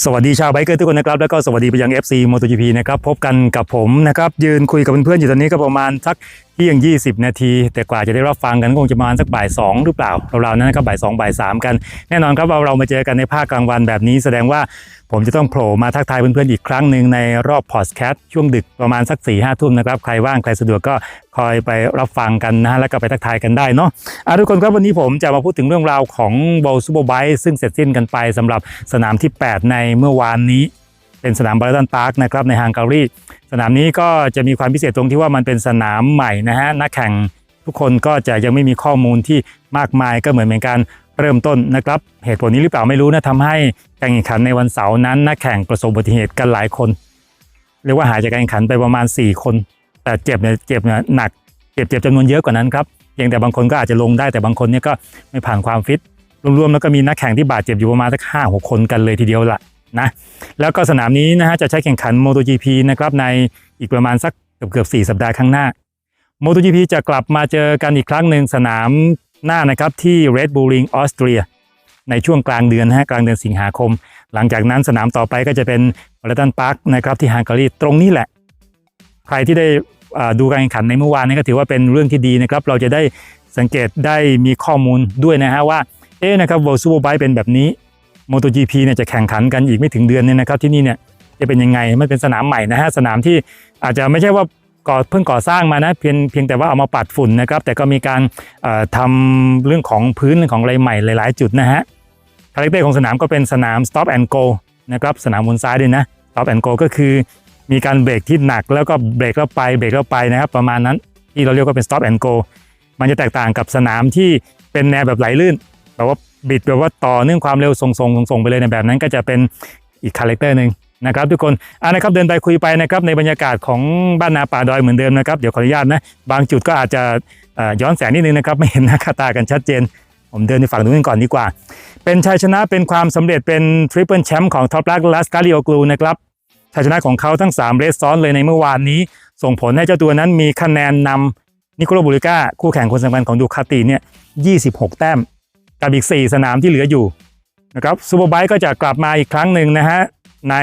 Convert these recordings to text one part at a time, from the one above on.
สวัสดีชาวไบเกอร์ทุกคนนะครับ แล้วก็สวัสดีไปยัง FC MotoGP นะครับ พบกันกับผมนะครับ ยืนคุยกับเพื่อนๆอยู่ตอนนี้ก็ประมาณสักเที่ยง 20 นาที แต่กว่าจะได้รับฟังกันคงจะประมาณสักบ่าย 2 หรือเปล่าเราๆนั้นนะครับบ่าย2บ่าย3กัน แน่นอนครับว่าเรามาเจอกันในภาคกลางวันแบบนี้ แสดงว่าผมจะต้องโผล่มาทักทายเพื่อนๆอีกครั้งหนึ่งในรอบพอดแคสต์ช่วงดึกประมาณสัก4ี่ห้าทุ่มนะครับ ใครว่างใครสะดวกก็คอยไปรับฟังกันนะฮะแล้วก็ไปทักทายกันได้เนาะะทุกคนครับวันนี้ผมจะมาพูดถึงเรื่องราวของโบลซูเปอร์ไบค์ซึ่งเสร็จสิ้นกันไปสำหรับสนามที่ 8 ในเมื่อวานนี้ เป็นสนามบาร์ตันพาร์คนะครับในฮังการีสนามนี้ก็จะมีความพิเศษตรงที่ว่ามันเป็นสนามใหม่นะฮะนักแข่งทุกคนก็จะยังไม่มีข้อมูลที่มากมายก็เหมือนเป็นการเริ่มต้นนะครับ เหตุผลนี้หรือเปล่าไม่รู้นะทำให้การแข่งขันในวันเสาร์นั้นนักแข่งประสบอุบัติเหตุกันหลายคน เรียกว่าหายจากการแข่งขันไปประมาณ 4 คน แต่เจ็บเนี่ยเจ็บเนี่ยหนักเจ็บเจ็บจำนวนเยอะกว่านั้นครับเพียงแต่บางคนก็อาจจะลงได้แต่บางคนเนี่ยก็ไม่ผ่านความฟิตรวมๆแล้วก็มีนักแข่งที่บาดเจ็บอยู่ประมาณสักห้าหกคนกันเลยทีเดียวละ นะแล้วก็สนามนี้นะฮะจะใช้แข่งขัน MotoGP นะครับในอีกประมาณสักเกือบเกือบ4สัปดาห์ข้างหน้า MotoGP จะกลับมาเจอกันอีกครั้งหนึ่งสนามหน้านะครับที่ Red Bull Ring ออสเตรียในช่วงกลางเดือนนะฮะกลางเดือนสิงหาคม หลังจากนั้นสนามต่อไปก็จะเป็นวอลตันพาร์คนะครับที่ฮังการีตรงนี้แหละ ใครที่ได้อ่าดูการแข่งขันในเมื่อวานนี้ก็ถือว่าเป็นเรื่องที่ดีนะครับ เราจะได้สังเกตได้มีข้อมูลด้วยนะฮะว่าเอ๊ะนะครับ World Superbike เป็นแบบนี้ MotoGP เนี่ยจะแข่งขันกันอีกไม่ถึงเดือนเนี่ยนะครับที่นี่เนี่ยจะเป็นยังไงมันเป็นสนามใหม่นะฮะสนามที่อาจจะไม่ใช่ว่าก่อเพิ่งก่อสร้างมานะเพียงเพียงแต่ว่าเอามาปัดฝุ่นนะครับแต่ก็มีการเอ่อทำเรื่องของพื้นของอะไรใหม่หลาย ๆ จุดนะฮะคาแรคเตอร์ของสนามก็เป็นสนาม stop and go นะครับสนามวนซ้ายด้วยนะ stop and go ก็คือมีการเบรกที่หนักแล้วก็เบรกแล้วไปเบรกแล้วไปนะครับประมาณนั้นที่เราเรียกว่าเป็น stop and go มันจะแตกต่างกับสนามที่เป็นแนวแบบไหลลื่นแบบว่า บิดแบบว่าต่อเนื่องความเร็วส่งส่งส่งไปเลยในแบบนั้นก็จะเป็นอีกคาแรคเตอร์หนึ่งนะครับทุกคนอ่านะครับเดินไปคุยไปนะครับในบรรยากาศของบ้านนาป่าดอยเหมือนเดิมนะครับเดี๋ยวขออนุญาตนะบางจุดก็อาจจะย้อนแสงนิดนึงนะครับไม่เห็นหน้าคาตากันชัดเจน ผมเดินในฝั่งนู้นก่อนดีกว่า เป็นชัยชนะเป็นความสำเร็จเป็นทริปเปิลแชมป์ของท็อปลักลัสกาลิโอกลูนะครับชัยชนะของเขาทั้ง3เรสซ้อนเลยในเมื่อวานนี้ ส่งผลให้เจ้าตัวนั้นมีคะแนนนำนิโคลบูริก้าคู่แข่งคนสำคัญของดูคาติเนี่ย26 แต้ม กับอีก 4 สนามที่เหลืออยู่นะครับซูเปอร์ไบค์ก็จะกลับมาอีกครั้งหนึ่งนะฮะใน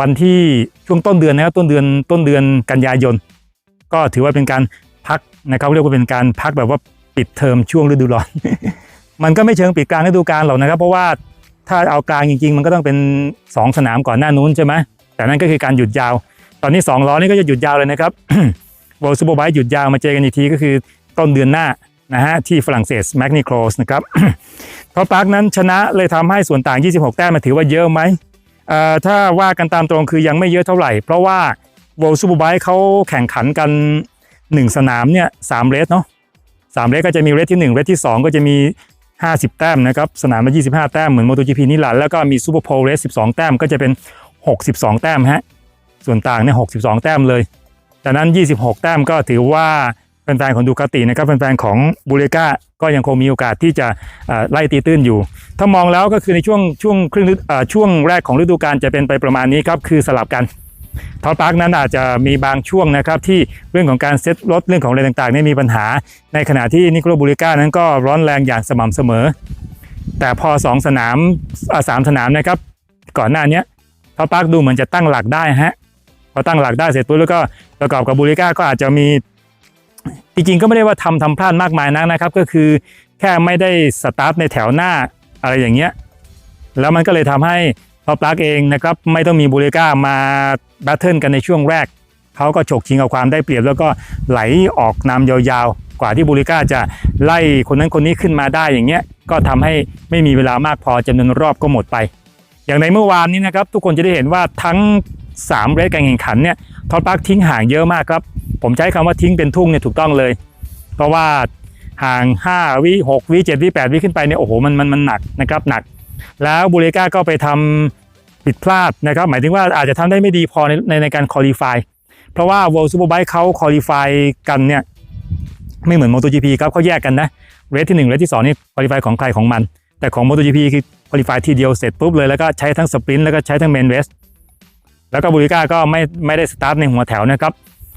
วันที่ช่วงต้นเดือนนะครับต้นเดือนต้นเดือนกันยายน ก็ถือว่าเป็นการพักนะครับเรียกว่าเป็นการพักแบบว่าปิดเทอมช่วงฤดูร้อน มันก็ไม่เชิงปิดกลางฤดูกาลหรอกนะครับ เพราะว่าถ้าเอากลางจริง ๆ มันก็ต้องเป็น 2 สนามก่อนหน้านู้นใช่ไหมแต่นั่นก็คือการหยุดยาว ตอนนี้2ล้อนี่ก็จะหยุดยาวเลยนะครับโวลซูเปอร์ไบค์หยุดยาวมาเจอกันอีกทีก็คือต้นเดือนหน้า นะฮะที่ฝรั่งเศสแมกนิโครสนะครับเพราะปาร์คนั้นชนะเลยทำให้ส่วนต่าง 26 แต้มมาถือว่าเยอะไหมเอ่อถ้าว่ากันตามตรงคือยังไม่เยอะเท่าไหร่ เพราะว่าโวลซูเปอร์ไบค์เขาแข่งขันกัน 1 สนามเนี่ยสามเรสเนาะสามเรสก็จะมีเรสที่ 1เรสที่ 2 ก็จะมี 50 แต้มนะครับสนามละ 25 แต้มเหมือน MotoGP นี่แหละแล้วก็มีซูเปอร์โพลเรส12 แต้มก็จะเป็น 62 แต้มฮะส่วนต่างเนี่ย62 แต้มเลยจากนั้น 26 แต้มก็ถือว่า แฟนๆของดูคาตินะครับแฟนๆของบูเรกาก็ยังคงมีโอกาสที่จะไล่ตีตื้นอยู่ ถ้ามองแล้วก็คือในช่วงช่วงครึ่งช่วงแรกของฤดูกาลจะเป็นไปประมาณนี้ครับคือสลับกันทอปาร์กนั้นอาจจะมีบางช่วงนะครับที่เรื่องของการเซ็ตรถเรื่องของอะไรต่างๆนี่มีปัญหา ในขณะที่นิโคลบูริก้านั้นก็ร้อนแรงอย่างสม่ำเสมอ แต่พอ 2 สนามสามสนามนะครับก่อนหน้านี้ทอปาร์กดูเหมือนจะตั้งหลักได้ฮะพอตั้งหลักได้เสร็จปุ๊บแล้วก็ประกอบกับบูริก้าก็อาจจะมี จริงๆก็ไม่ได้ว่าทำทำพลาดมากมายนักนะครับ ก็คือแค่ไม่ได้สตาร์ทในแถวหน้าอะไรอย่างเงี้ยแล้วมันก็เลยทำให้ท็อปลักเองนะครับไม่ต้องมีบูเรก้ามาแบทเทิลกันในช่วงแรกเขาก็ฉกชิงเอาความได้เปรียบ แล้วก็ไหลออกนำยาวๆ กว่าที่บูเรก้าจะไล่คนนั้นคนนี้ขึ้นมาได้อย่างเงี้ยก็ทำให้ไม่มีเวลามากพอจำนวนรอบก็หมดไป อย่างในเมื่อวานนี้นะครับทุกคนจะได้เห็นว่าทั้ง3เรสการแข่งขันเนี่ยท็อปลักทิ้งห่างเยอะมากครับ ผมใช้คำว่าทิ้งเป็นทุ่งเนี่ยถูกต้องเลย เพราะว่าห่าง 5 วิ6วิ7วิ8วิขึ้นไปเนี่ยโอ้โหมันมันมันหนักนะครับหนัก แล้วบูเรกาก็ไปทำผิดพลาดนะครับ หมายถึงว่าอาจจะทำได้ไม่ดีพอในในในการคอลี่ฟายเพราะว่า World Superbike เขาคอลี่ฟายกันเนี่ยไม่เหมือน MotoGP ครับเขาแยกกันนะเรสที่ 1 เรสที่ 2 นี่คอลี่ฟายของใครของมัน แต่ของ MotoGP คือคอลี่ฟายทีเดียวเสร็จปุ๊บเลยแล้วก็ใช้ทั้งสปรินต์แล้วก็ใช้ทั้งเมนเรสแล้วก็บูริก้าก็ไม่ไม่ได้สตาร์ทในหัวแถวนะครับ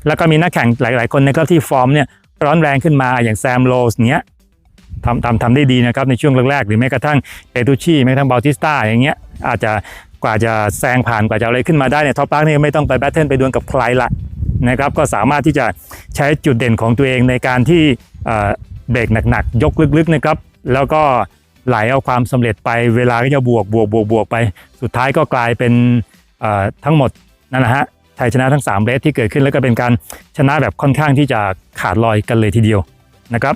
แล้วก็มีนักแข่งหลาย ๆ คนนะครับที่ฟอร์มเนี่ยร้อนแรงขึ้นมาอย่างแซมโรสเนี้ยทำทำทำได้ดีนะครับในช่วงแรกๆ หรือแม้กระทั่งเปตูชีแม้กระทั่งบาติสตาอย่างเงี้ยอาจจะกว่าจะแซงผ่านกว่าจะอะไรขึ้นมาได้เนี่ยท็อปปาร์คเนี่ยไม่ต้องไปแบทเทิลไปดวลกับใครละนะครับก็สามารถที่จะใช้จุดเด่นของตัวเองในการที่เบรกหนักๆ ยกลึกๆนะครับแล้วก็ไหลเอาความสำเร็จไปเวลาก็จะบวกบวกบวกบวกไป สุดท้ายก็กลายเป็นทั้งหมดนั่นนะฮะ ชัยชนะทั้ง3เรสที่เกิดขึ้นแล้วก็เป็นการชนะแบบค่อนข้างที่จะขาดลอยกันเลยทีเดียวนะครับ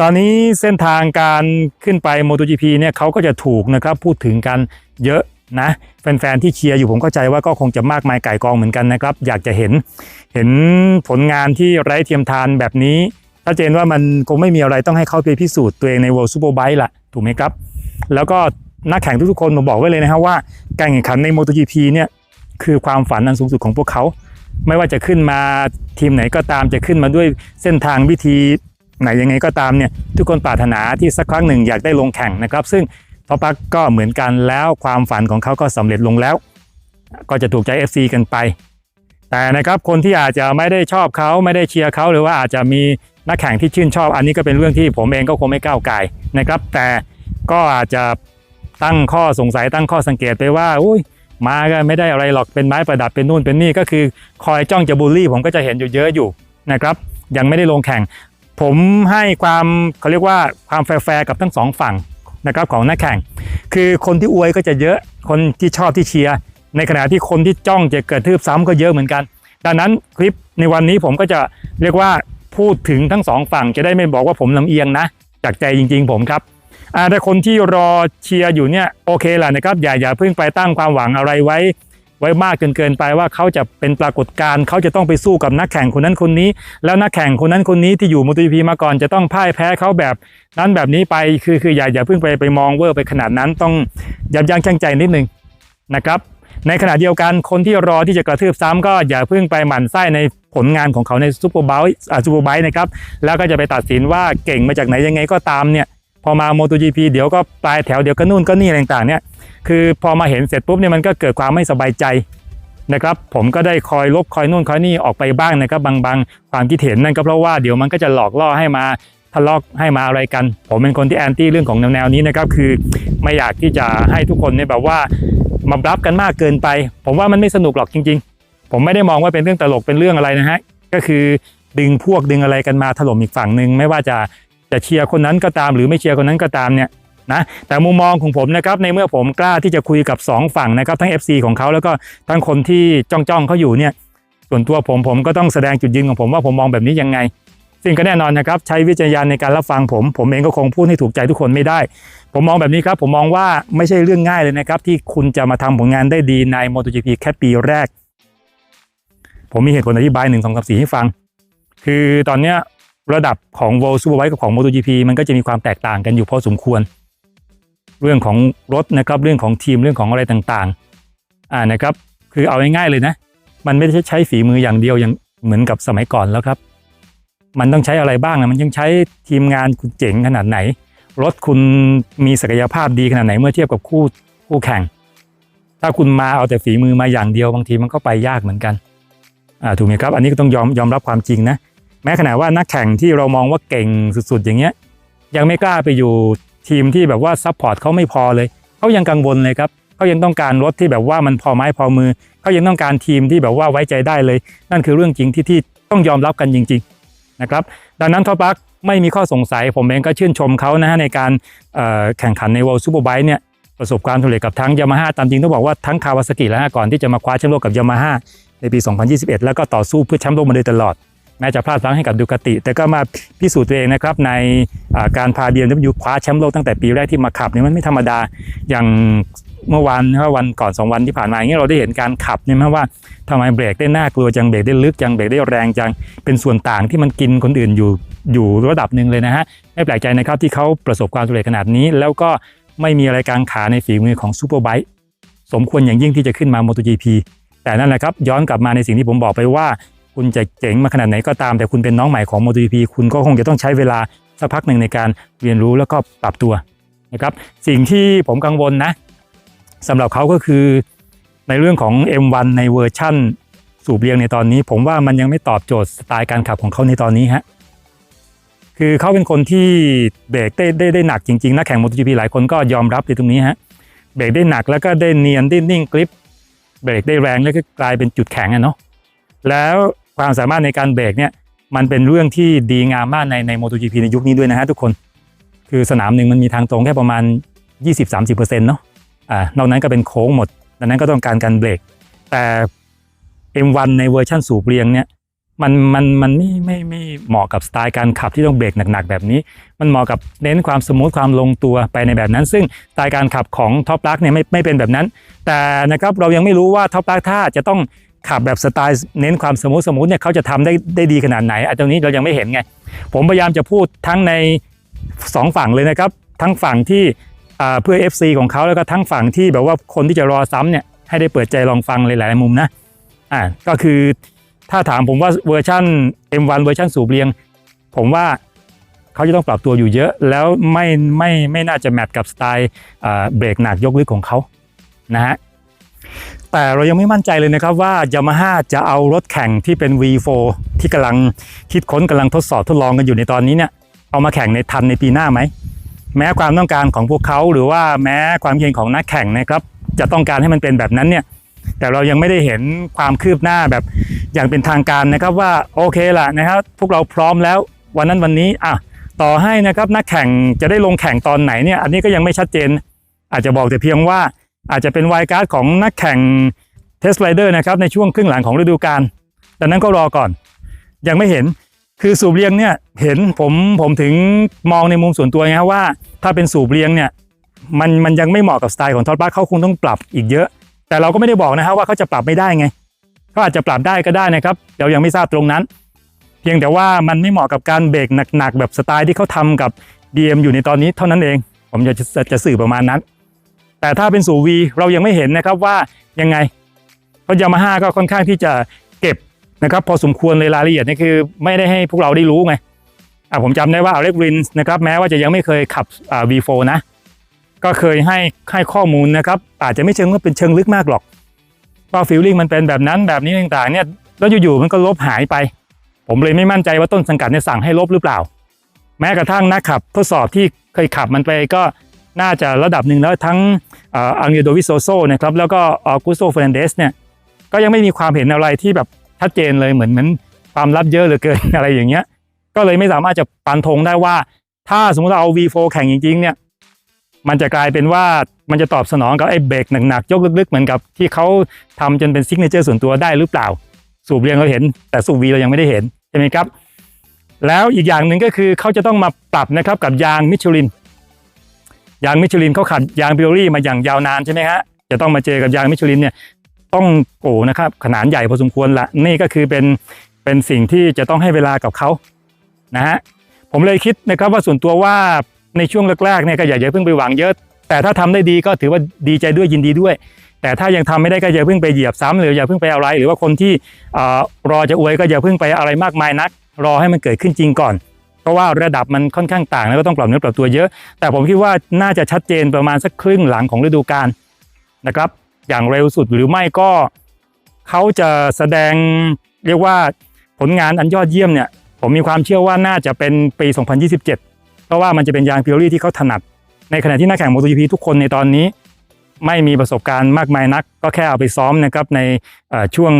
ตอนนี้เส้นทางการขึ้นไป MotoGP เนี่ยเขาก็จะถูกนะครับพูดถึงกันเยอะนะแฟนๆที่เชียร์อยู่ผมเข้าใจว่าก็คงจะมากมายไก่กองเหมือนกันนะครับ อยากจะเห็นเห็นผลงานที่ไร้เทียมทานแบบนี้ชัดเจนว่ามันคงไม่มีอะไรต้องให้เขาไปพิสูจน์ตัวเองใน World Superbike ละถูกไหมครับ แล้วก็นักแข่งทุกๆคนผมบอกไว้เลยนะครับว่าการแข่งขันใน MotoGP เนี่ย คือความฝันอันสูงสุดของพวกเขา ไม่ว่าจะขึ้นมาทีมไหนก็ตามจะขึ้นมาด้วยเส้นทางวิธีไหนยังไงก็ตามเนี่ยทุกคนปรารถนาที่สักครั้งหนึ่งอยากได้ลงแข่งนะครับ ซึ่งทอปักก็เหมือนกันแล้วความฝันของเขาก็สำเร็จลงแล้ว ก็จะถูกใจ FC กันไป แต่นะครับคนที่อาจจะไม่ได้ชอบเขาไม่ได้เชียร์เขาหรือว่าอาจจะมีนักแข่งที่ชื่นชอบ อันนี้ก็เป็นเรื่องที่ผมเองก็คงไม่ก้าวไก่นะครับ แต่ก็อาจจะตั้งข้อสงสัยตั้งข้อสังเกตไปว่าอุ้ย มาก็ไม่ได้อะไรหรอกเป็นไม้ประดับเป็นนู่นเป็นนี่ก็คือคอยจ้องจะบูลลี่ ผมก็จะเห็นอยู่เยอะอยู่นะครับ ยังไม่ได้ลงแข่ง ผมให้ความเขาเรียกว่าความแฟร์กับทั้งสองฝั่งนะครับของนักแข่ง คือคนที่อวยก็จะเยอะคนที่ชอบที่เชียร์ในขณะที่คนที่จ้องจะเกิดทืบซ้ำก็เยอะเหมือนกัน ดังนั้นคลิปในวันนี้ผมก็จะเรียกว่าพูดถึงทั้งสองฝั่งจะได้ไม่บอกว่าผมลำเอียงนะ จากใจจริง ๆ ผมครับ อ่าแต่คนที่รอเชียร์อยู่เนี่ยโอเคแหละนะครับอย่าอย่าเพิ่งไปตั้งความหวังอะไรไว้ ไว้มากเกินเกินไปว่าเขาจะเป็นปรากฏการณ์เขาจะต้องไปสู้กับนักแข่งคนนั้นคนนี้ แล้วนักแข่งคนนั้นคนนี้ที่อยู่ม o ต o พีมาก่อนจะต้องพ่ายแพ้เขาแบบนั้นแบบนี้ไปคือคืออย่าอย่าเพิ่งไปไปมองเวอร์ไปขนาดนั้นต้องยับยั้งชั่งใจนิดนึงนะครับในขณะเดียวกันคนที่รอที่จะกระทืบซ้ำก็อย่าเพิ่งไปหมั่นไส้ในผลงานของเขาในซูเปอร์ไบค์อ่าซูเปอร์ไบค์นะครับแล้วก็จะไปตัดสินว่าเก่งมาจากไหนยังไงก็ตามเนี่ย พอมา MotoGP เดี๋ยวก็ปลายแถวเดี๋ยวก็นู่นก็นี่อะไรต่างๆเนี่ยคือพอมาเห็นเสร็จปุ๊บเนี่ยมันก็เกิดความไม่สบายใจนะครับผมก็ได้คอยลบคอยนู่นคอยนี่ออกไปบ้างนะครับบางบางความคิดเห็นนั่นก็เพราะว่าเดี๋ยวมันก็จะหลอกล่อให้มาทะเลาะให้มาอะไรกัน ผมเป็นคนที่แอนตี้เรื่องของแนวๆนี้นะครับคือไม่อยากที่จะให้ทุกคนเนี่ยแบบว่ามารับกันมากเกินไป ผมว่ามันไม่สนุกหรอกจริง ๆ ผมไม่ได้มองว่าเป็นเรื่องตลกเป็นเรื่องอะไรนะฮะก็คือดึงพวกดึงอะไรกันมาถล่มอีกฝั่งหนึ่งไม่ว่าจะ จะเชียร์คนนั้นก็ตามหรือไม่เชียร์คนนั้นก็ตามเนี่ยนะแต่มุมมองของผมนะครับในเมื่อผมกล้าที่จะคุยกับ 2 ฝั่งนะครับทั้ง FC ของเขาแล้วก็ทั้งคนที่จ้องจ้องๆเขาอยู่เนี่ยส่วนตัวผมผมก็ต้องแสดงจุดยืนของผมว่าผมมองแบบนี้ยังไง ซึ่งก็แน่นอนนะครับใช้วิจารณญาณในการรับฟังผม ผมเองก็คงพูดให้ถูกใจทุกคนไม่ได้ ผมมองแบบนี้ครับผมมองว่าไม่ใช่เรื่องง่ายเลยนะครับที่คุณจะมาทำผลงานได้ดีใน MotoGP แค่ปีแรก ผมมีเหตุผลอธิบายหนึ่งสองสามสี่ให้ฟัง คือตอนเนี้ย ระดับของ World Superbike กับของ MotoGP มันก็จะมีความแตกต่างกันอยู่พอสมควร เรื่องของรถนะครับเรื่องของทีมเรื่องของอะไรต่างๆอ่านะครับคือเอาง่ายๆเลยนะ มันไม่ได้ใช้ฝีมืออย่างเดียวอย่างเหมือนกับสมัยก่อนแล้วครับ มันต้องใช้อะไรบ้างนะมันยังใช้ทีมงานคุณเจ๋งขนาดไหน รถคุณมีศักยภาพดีขนาดไหนเมื่อเทียบกับคู่คู่แข่ง ถ้าคุณมาเอาแต่ฝีมือมาอย่างเดียวบางทีมันก็ไปยากเหมือนกันอ่าถูกไหมครับ อันนี้ก็ต้องยอมยอมรับความจริงนะ แม้ขนาดว่านักแข่งที่เรามองว่าเก่งสุดๆ อย่างเงี้ยยังไม่กล้าไปอยู่ทีมที่แบบว่าซัพพอร์ตเขาไม่พอเลยเขายังกังวลเลยครับเขายังต้องการรถที่แบบว่ามันพอไม้พอมือเขายังต้องการทีมที่แบบว่าไว้ใจได้เลย นั่นคือเรื่องจริงที่ที่ต้องยอมรับกันจริง ๆนะครับ ดังนั้นทอปักไม่มีข้อสงสัยผมเองก็ชื่นชมเขานะฮะในการแข่งขันใน World Superbike เนี่ยประสบความสำเร็จกับทั้งยามาฮ่าตามจริงต้องบอกว่าทั้งคาวาซากิแล้วฮะก่อนที่จะมาคว้าแชมป์โลกกับยามาฮ่าในปี 2021 แล้วก็ต่อสู้เพื่อแชมป์โลกมาโดยตลอด แม้จะพลาดพลั้งให้กับดูคาติ แต่ก็มาพิสูจน์ตัวเองนะครับในการพา BMW คว้าแชมป์โลกตั้งแต่ปีแรกที่มาขับเนี่ยมันไม่ธรรมดาอย่างเมื่อวานนะวันก่อน 2 วันที่ผ่านมาอย่างนี้เราได้เห็นการขับเนี่ยนะว่าทำไมเบรกได้น่ากลัวจังเบรกได้ลึกจังเบรกได้แรงจังเป็นส่วนต่างที่มันกินคนอื่นอยู่อยู่ระดับหนึ่งเลยนะฮะไม่แปลกใจนะครับที่เขาประสบความสำเร็จขนาดนี้ แล้วก็ไม่มีอะไรกลางขาในฝีมือของซูเปอร์ไบค์สมควรอย่างยิ่งที่จะขึ้นมา MotoGP แต่นั่นแหละครับย้อนกลับมาในสิ่งที่ผมบอกไปว่า คุณจะเจ๋งมาขนาดไหนก็ตาม แต่คุณเป็นน้องใหม่ของ MotoGP คุณก็คงจะต้องใช้เวลาสักพักหนึ่งในการเรียนรู้แล้วก็ปรับตัวนะครับสิ่งที่ผมกังวลนะสำหรับเขาก็คือในเรื่องของ M1 ในเวอร์ชั่น สูบเรียงในตอนนี้ ผมว่ามันยังไม่ตอบโจทย์สไตล์การขับของเขาในตอนนี้ฮะคือเขาเป็นคนที่เบรกได้ได้ได้หนักจริงๆนักแข่ง MotoGP หลายคนก็ยอมรับในตรงนี้ฮะเบรกได้หนักแล้วก็ได้เนียนได้นิ่งกริปเบรกได้แรงแล้วก็กลายเป็นจุดแข็งอะเนาะแล้ว ความสามารถในการเบรกเนี่ยมันเป็นเรื่องที่ดีงามมากในใน MotoGP ในยุคนี้ด้วยนะฮะทุกคน คือสนามหนึ่งมันมีทางตรงแค่ประมาณ 20-30%เนาะอ่านอกนั้นก็เป็นโค้งหมด ดังนั้นก็ต้องการการเบรก แต่ M1 ในเวอร์ชันสูบเรียงเนี่ยมันมันมันไม่ไม่ไม่เหมาะกับสไตล์การขับที่ต้องเบรกหนักๆ แบบนี้ มันเหมาะกับเน้นความสมูทความลงตัวไปในแบบนั้น ซึ่งสไตล์การขับของท็อปลักเนี่ยไม่ไม่เป็นแบบนั้น แต่นะครับเรายังไม่รู้ว่าท็อปลักถ้าจะต้อง ขับแบบสไตล์เน้นความสมูทสมูทเนี่ยเขาจะทำได้ได้ดีขนาดไหนอันตรงนี้เรายังไม่เห็นไง ผมพยายามจะพูดทั้งในสองฝั่งเลยนะครับ ทั้งฝั่งที่เพื่อ FC ของเขาแล้วก็ทั้งฝั่งที่แบบว่าคนที่จะรอซ้ำเนี่ยให้ได้เปิดใจลองฟังหลายๆมุมนะอ่าก็คือถ้าถามผมว่าเวอร์ชัน M1 เวอร์ชันสูบเรียง ผมว่าเขาจะต้องปรับตัวอยู่เยอะ แล้วไม่ไม่ไม่น่าจะแมทกับสไตล์เบรกหนักยกลึกของเขานะฮะ แต่เรายังไม่มั่นใจเลยนะครับว่ายามาฮ่าจะเอารถแข่งที่เป็น V4 ที่กำลังคิดค้นกำลังทดสอบทดลองกันอยู่ในตอนนี้เนี่ยเอามาแข่งในทันในปีหน้าไหม แม้ความต้องการของพวกเขาหรือว่าแม้ความเย็นของนักแข่งนะครับจะต้องการให้มันเป็นแบบนั้นเนี่ยแต่เรายังไม่ได้เห็นความคืบหน้าแบบอย่างเป็นทางการนะครับว่าโอเคละนะครับพวกเราพร้อมแล้ววันนั้นวันนี้อะต่อให้นะครับนักแข่งจะได้ลงแข่งตอนไหนเนี่ยอันนี้ก็ยังไม่ชัดเจน อาจจะบอกแต่เพียงว่า อาจจะเป็นไวการ์ดของนักแข่งเทสไ r เดอร์นะครับในช่วงครึ่งหลังของฤดูกาลแต่นั้นก็รอก่อน ยังไม่เห็นคือสูบเรียงเนี่ยเห็นผมผมถึงมองในมุมส่วนตัวไงครับว่าถ้าเป็นสูบเรียงเนี่ยมันมันยังไม่เหมาะกับสไตล์ของทอดบัคเขาคงต้องปรับอีกเยอะ แต่เราก็ไม่ได้บอกนะฮะว่าเขาจะปรับไม่ได้ไงเขาอาจจะปรับได้ก็ได้นะครับเรายังไม่ทราบตรงนั้น เพียงแต่ว่ามันไม่เหมาะกับการเบรกหนักๆแบบสไตล์ที่เขาทำกับ DM อยู่ในตอนนี้เท่านั้นเอง ผมจะจะจะสื่อประมาณนั้น แต่ถ้าเป็นสูวีเรายังไม่เห็นนะครับว่ายังไงเพราะยามาฮ่าก็ค่อนข้างที่จะเก็บนะครับพอสมควรเลยรายละเอียดนี่คือไม่ได้ให้พวกเราได้รู้ไงอะผมจำได้ว่าอเล็กรินนะครับแม้ว่าจะยังไม่เคยขับอ่า V4 นะ ก็เคยให้ให้ข้อมูลนะครับ อาจจะไม่เชิงว่าเป็นเชิงลึกมากหรอกว่าฟีลลิ่งมันเป็นแบบนั้นแบบนี้ต่างๆเนี่ยแล้วอยู่ๆมันก็ลบหายไป ผมเลยไม่มั่นใจว่าต้นสังกัดเนี่ยสั่งให้ลบหรือเปล่า แม้กระทั่งนักขับทดสอบที่เคยขับมันไปก็ น่าจะระดับหนึ่งแล้วทั้งอังเดโดวิโซโซนะครับแล้วก็ออกุสโตเฟรนเดสเนี่ยก็ยังไม่มีความเห็นอะไรที่แบบชัดเจนเลยเหมือนเหมือนความลับเยอะเหลือเกินอะไรอย่างเงี้ย ก็เลยไม่สามารถจะปันธงได้ว่า ถ้าสมมติเราเอา V4 แข่งจริงๆเนี่ยมันจะกลายเป็นว่ามันจะตอบสนองกับไอ้เบรกหนักๆยกลึกๆ เหมือนกับที่เขาทำจนเป็นซิกเนเจอร์ส่วนตัวได้หรือเปล่า สูบเรียงเราเห็น แต่สูบวีเรายังไม่ได้เห็นใช่ไหมครับ แล้วอีกอย่างหนึ่งก็คือเขาจะต้องมาปรับนะครับกับยางมิชลิน ยางมิชลินเขาขัดยางบิโอรี่มาอย่างยาวนานใช่ไหมฮะจะต้องมาเจอกับยางมิชลินเนี่ยต้องโอ้นะครับขนาดใหญ่พอสมควรละนี่ก็คือเป็นเป็นสิ่งที่จะต้องให้เวลากับเขานะฮะผมเลยคิดนะครับว่าส่วนตัวว่าในช่วงแรกๆเนี่ยก็อย่าเพิ่งไปหวังเยอะ แต่ถ้าทำได้ดีก็ถือว่าดีใจด้วยยินดีด้วย แต่ถ้ายังทำไม่ได้ก็อย่าเพิ่งไปเหยียบซ้ำหรืออย่าเพิ่งไปอะไร หรือว่าคนที่อรอจะอวยก็อย่าเพิ่งไปอะไรมากมายนัก รอให้มันเกิดขึ้นจริงก่อน เพราะว่าระดับมันค่อนข้างต่างแล้วก็ต้องปรับเนื้อปรับตัวเยอะ แต่ผมคิดว่าน่าจะชัดเจนประมาณสักครึ่งหลังของฤดูกาลนะครับ อย่างเร็วสุดหรือไม่ก็เขาจะแสดงเรียกว่าผลงานอันยอดเยี่ยมเนี่ย ผมมีความเชื่อว่าน่าจะเป็นปี 2027 เพราะว่ามันจะเป็นยางพิโอรี่ที่เขาถนัด ในขณะที่นักแข่ง MotoGP ทุกคนในตอนนี้ ไม่มีประสบการณ์มากมายนัก ก็แค่เอาไปซ้อมนะครับในช่วง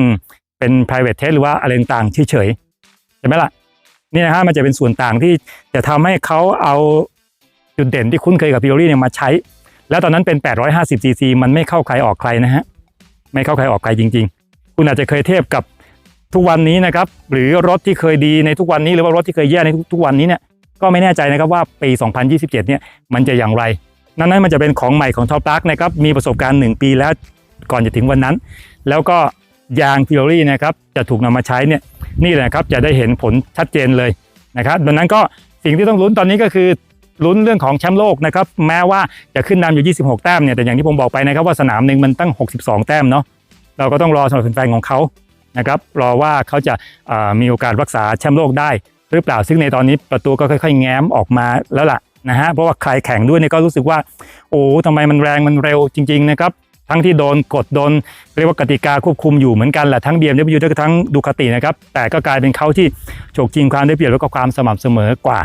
เป็น private test หรือว่าอะไรต่างๆเฉยๆใช่ไหมล่ะ นี่นะฮะมันจะเป็นส่วนต่างที่จะทำให้เขาเอาจุดเด่นที่คุ้นเคยกับพิโอรี่เนี่ยมาใช้ แล้วตอนนั้นเป็น 850 cc มันไม่เข้าใครออกใครนะฮะ ไม่เข้าใครออกใครจริง ๆ คุณอาจจะเคยเทียบกับทุกวันนี้นะครับ หรือรถที่เคยดีในทุกวันนี้หรือว่ารถที่เคยแย่ในทุกๆวันนี้เนี่ย ก็ไม่แน่ใจนะครับว่าปี 2027 เนี่ยมันจะอย่างไร นั้นนั้นมันจะเป็นของใหม่ของท็อปลักนะครับ มีประสบการณ์ 1 ปีแล้วก่อนจะถึงวันนั้น แล้วก็ ยางพิโอรี่นะครับจะถูกนำมาใช้เนี่ยนี่แหละครับจะได้เห็นผลชัดเจนเลยนะครับดังนั้นก็สิ่งที่ต้องลุ้นตอนนี้ก็คือลุ้นเรื่องของแชมป์โลกนะครับแม้ว่าจะขึ้นนำอยู่ 26 แต้มเนี่ยแต่อย่างที่ผมบอกไปนะครับว่าสนามหนึ่งมันตั้ง 62 แต้มเนาะเราก็ต้องรอสำหรับแฟนของเขานะครับรอว่าเขาจะามีโอกาสรักษาแชมป์โลกได้ หรือเปล่าซึ่งในตอนนี้ประตูก็ค่อย ๆ แง้มออกมาแล้วล่ะนะฮะเพราะว่าใครแข่งด้วยเนี่ยก็รู้สึกว่า โอ้ทำไมมันแรงมันเร็วจริง ๆ นะครับ ทั้งที่โดนกดโดนเรียกว่ากติกาควบคุมอยู่เหมือนกันแหละทั้ง BMW ด้วยทั้งดูคาตินะครับแต่ก็กลายเป็นเขาที่โฉกจริงความได้เปรียบแล้วก็ความสม่ำเสมอกว่า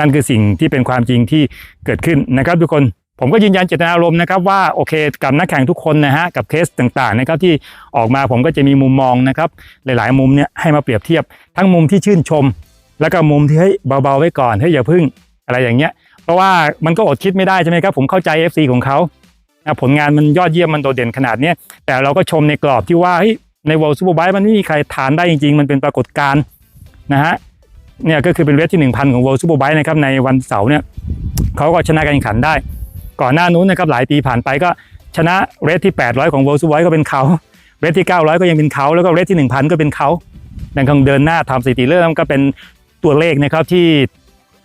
นั่นคือสิ่งที่เป็นความจริงที่เกิดขึ้นนะครับทุกคนผมก็ยืนยันเจตนารมณ์นะครับว่าโอเคกับนักแข่งทุกคนนะฮะกับเคสต่างๆนะครับที่ออกมาผมก็จะมีมุมมองนะครับหลายๆ มุมเนี่ยให้มาเปรียบเทียบ ทั้งมุมที่ชื่นชม แล้วก็มุมที่เฮ้เบาๆไว้ก่อนเฮ้อย่าพึ่งอะไรอย่างเงี้ยเพราะว่ามันก็อดคิดไม่ได้ใช่ไหมครับผมเข้าใจ FC ของเขา ผลงานมันยอดเยี่ยมมันโดดเด่นขนาดนี้แต่เราก็ชมในกรอบที่ว่าใน World Superbike มันไม่มีใครทานได้จริง ๆ มันเป็นปรากฏการณ์นะฮะเนี่ยก็คือเป็นเรสที่ 1,000 ของ World Superbike นะครับในวันเสาร์เนี่ยเขาก็ชนะการแข่งขันได้ ก่อนหน้านู้นนะครับหลายปีผ่านไปก็ชนะเรสที่ 800 ของ World Superbike ก็เป็นเขาเรสที่ 900 ก็ยังเป็นเขาแล้วก็เรสที่ 1,000 ก็เป็นเขาดังคงเดินหน้าทำสถิติเริ่มก็เป็นตัวเลขนะครับที่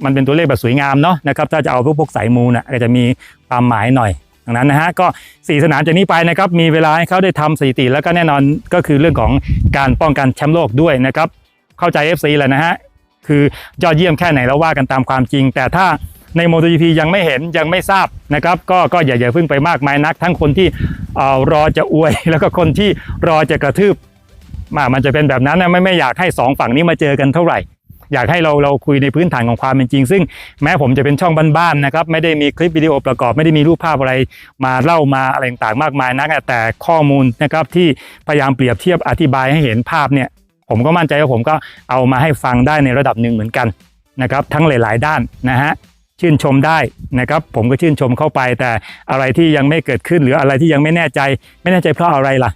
มันเป็นตัวเลขแบบสวยงามเนาะนะครับถ้าจะเอาพวกพวกสายมูนะก็จะมีความหมายหน่อย ดังนั้นนะฮะก็สี่สนามจากนี้ไปนะครับมีเวลาให้เขาได้ทำสถิติ แล้วก็แน่นอนก็คือเรื่องของการป้องกันแชมป์โลกด้วยนะครับเข้าใจ FC แหละนะฮะคือยอดเยี่ยมแค่ไหนเราว่ากันตามความจริง แต่ถ้าใน MotoGP ยังไม่เห็นยังไม่ทราบนะครับ ก็ก็อย่าอย่าเพิ่งไปมากมายนัก ทั้งคนที่เอ่อรอจะอวย แล้วก็คนที่รอจะกระทืบมามันจะเป็นแบบนั้นนะไม่ไม่อยากให้สองฝั่งนี้มาเจอกันเท่าไหร่ อยากให้เราเราคุยในพื้นฐานของความเป็นจริง ซึ่งแม้ผมจะเป็นช่องบ้านๆนะครับไม่ได้มีคลิปวิดีโอประกอบไม่ได้มีรูปภาพอะไรมาเล่ามาอะไรต่างๆมากมายนักแต่ข้อมูลนะครับที่พยายามเปรียบเทียบอธิบายให้เห็นภาพเนี่ยผมก็มั่นใจว่าผมก็เอามาให้ฟังได้ในระดับหนึ่งเหมือนกันนะครับทั้งหลาย ๆ ด้านนะฮะชื่นชมได้นะครับ ผมก็ชื่นชมเข้าไป แต่อะไรที่ยังไม่เกิดขึ้นหรืออะไรที่ยังไม่แน่ใจ ไม่แน่ใจเพราะอะไรล่ะ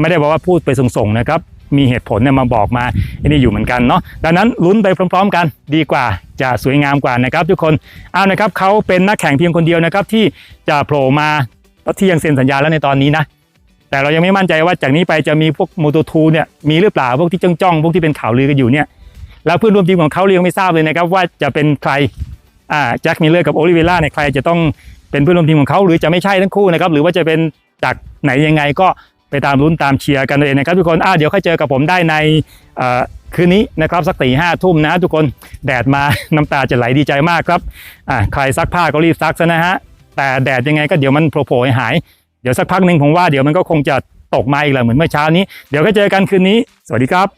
ไม่ได้บอกว่าพูดไปส่งๆนะครับ มีเหตุผลเนี่ยมาบอกมาไอ้นี่อยู่เหมือนกันเนาะดังนั้นลุ้นไปพร้อม ๆ กันดีกว่าจะสวยงามกว่านะครับ ทุกคนเอานะครับเขาเป็นนักแข่งเพียงคนเดียวนะครับ ที่จะโผล่มาที่ยังเซ็นสัญญาแล้วในตอนนี้นะแต่เรายังไม่มั่นใจว่าจากนี้ไปจะมีพวกโมโตทูเนี่ยมีหรือเปล่าพวกที่จ้องๆพวกที่เป็นข่าวลือกันอยู่เนี่ยแล้วเพื่อนร่วมทีมของเขาเรายังไม่ทราบเลยนะครับว่าจะเป็นใครอ่าแจ็คมิลเลอร์กับโอลิเวล่าเนี่ยใครจะต้องเป็นเพื่อนร่วมทีมของเขาหรือจะไม่ใช่ทั้งคู่นะครับหรือว่าจะเป็นจากไหนยังไงก็ ไปตามลุ้นตามเชียร์กันเองนะครับทุกคนอ่าเดี๋ยวค่อยเจอกับผมได้ในคืนนี้นะครับสักตีห้าทุ่มนะทุกคนแดดมาน้ำตาจะไหลดีใจมากครับอ่าใครซักผ้าก็รีบซักซะนะฮะแต่แดดยังไงก็เดี๋ยวมันโผล่ๆหายเดี๋ยวสักพักหนึ่งผมว่าเดี๋ยวมันก็คงจะตกมาอีกแหละเหมือนเมื่อเช้านี้ เดี๋ยวก็เจอกันคืนนี้ สวัสดีครับ